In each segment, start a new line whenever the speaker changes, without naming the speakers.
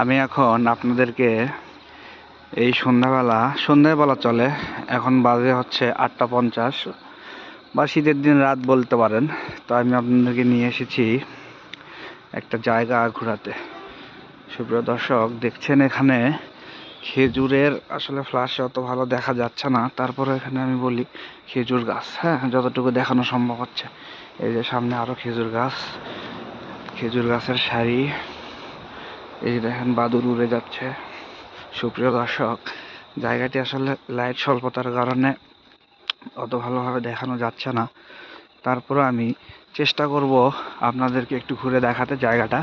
আমি এখন আপনাদেরকে এই সন্ধ্যাবেলা সন্ধ্যায় বলা চলে, এখন বাজে হচ্ছে আটটা পঞ্চাশ। বা শীতের দিন রাত বলতে পারেন, তো আমি আপনাদেরকে নিয়ে এসেছি একটা জায়গা ঘোরাতে। সুপ্রিয় দর্শক, দেখছেন এখানে খেজুরের আসলে ফ্লাশে অত ভালো দেখা যাচ্ছে না। তারপরে এখানে আমি বলি খেজুর গাছ হ্যাঁ যতটুকু দেখানো সম্ভব হচ্ছে। এই যে সামনে আরও খেজুর গাছ। খেজুর গাছের সারি এই দেখেন বাদুর উড়ে যাচ্ছে। সুপ্রিয় দর্শক, জায়গাটি আসলে লাইট স্বল্পতার কারণে অত ভালোভাবে দেখানো যাচ্ছে না। তারপরে আমি চেষ্টা করব আপনাদেরকে একটু ঘুরে দেখাতে জায়গাটা।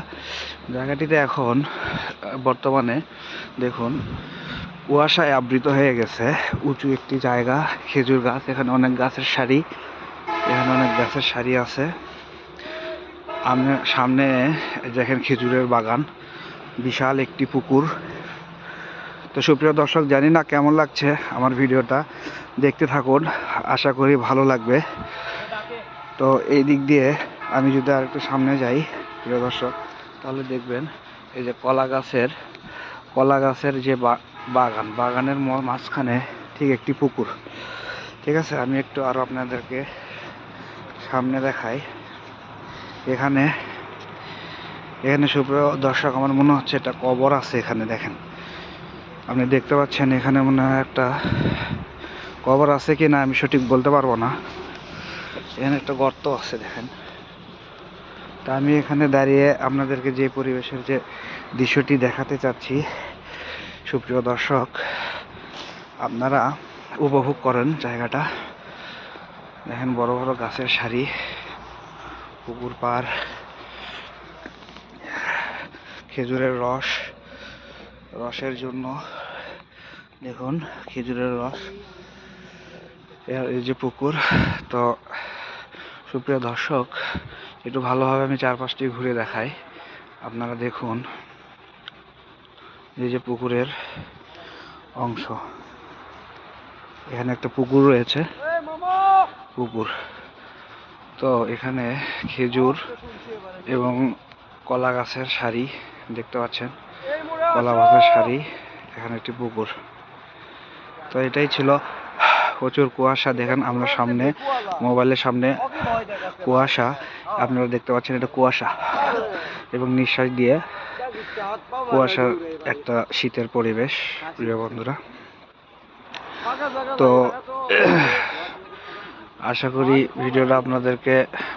জায়গাটিতে এখন, বর্তমানে দেখুন, কুয়াশায় আবৃত হয়ে গেছে। উঁচু একটি জায়গা, খেজুর গাছ, এখানে অনেক গাছের সারি এখানে অনেক গাছের সারি আছে। আমি সামনে দেখেন খেজুরের বাগান, বিশাল একটি পুকুর। তো সুপ্রিয় দর্শক, জানি না কেমন লাগছে আমার ভিডিওটা, দেখতে থাকুন, আশা করি ভালো লাগবে। তো এই দিক দিয়ে আমি যদি আর একটু সামনে যাই, প্রিয় দর্শক, তাহলে দেখবেন এই যে কলা গাছের কলা গাছের যে বাগান, বাগানের মাঝখানে ঠিক একটি পুকুর। ঠিক আছে, আমি একটু আরও আপনাদেরকে সামনে দেখাই। এখানে এখানে সুপ্রিয় দর্শক, আমার মনে হচ্ছে একটা কবর আছে এখানে, দেখেন। আপনি দেখতে পাচ্ছেন এখানে মনে হয় একটা কবর আছে কি না আমি সঠিক বলতে পারব না। এখানে একটা গর্ত আছে, দেখেন। তা আমি এখানে দাঁড়িয়ে আপনাদেরকে যে পরিবেশের যে দৃশ্যটি দেখাতে চাচ্ছি, সুপ্রিয় দর্শক, আপনারা উপভোগ করেন জায়গাটা। দেখেন বড় বড় গাছের সারি। পুকুর পাড় খেজুরের রস রসের জন্য। দেখুন খেজুরের রস। এই যে পুকুর তো সুপ্রিয় দর্শক একটু ভালোভাবে আমি চারপাশটি ঘুরে দেখাই। আপনারা দেখুন এই যে পুকুরের অংশ। এখানে একটা পুকুর রয়েছে। পুকুর। তো এখানে খেজুর এবং কলা গাছের সারি দেখতে পাচ্ছেন। কলা গাছের সারি, এখানে একটি পুকুর। তো এটাই ছিল প্রচুর কুয়াশা। দেখেন আমরা সামনে, মোবাইলের সামনে কুয়াশা। আপনারা দেখতে পাচ্ছেন এটা কুয়াশা। এবং নিঃশ্বাস দিয়ে কুয়াশার একটা শীতের পরিবেশ, প্রিয় বন্ধুরা। তো আশা করি ভিডিওটা আপনাদেরকে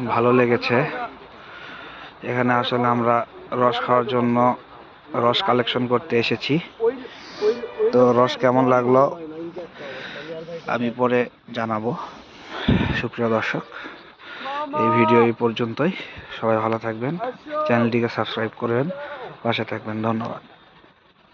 ভালো লেগেছে। এখানে আসলে আমরা রস খাওয়ার জন্য রস কালেকশন করতে এসেছি। তো রস কেমন লাগল আমি পরে জানাব। সুপ্রিয় দর্শক, এই ভিডিও এই পর্যন্তই। সবাই ভালো থাকবেন। চ্যানেলটিকে সাবস্ক্রাইব করবেন। পাশে থাকবেন। ধন্যবাদ।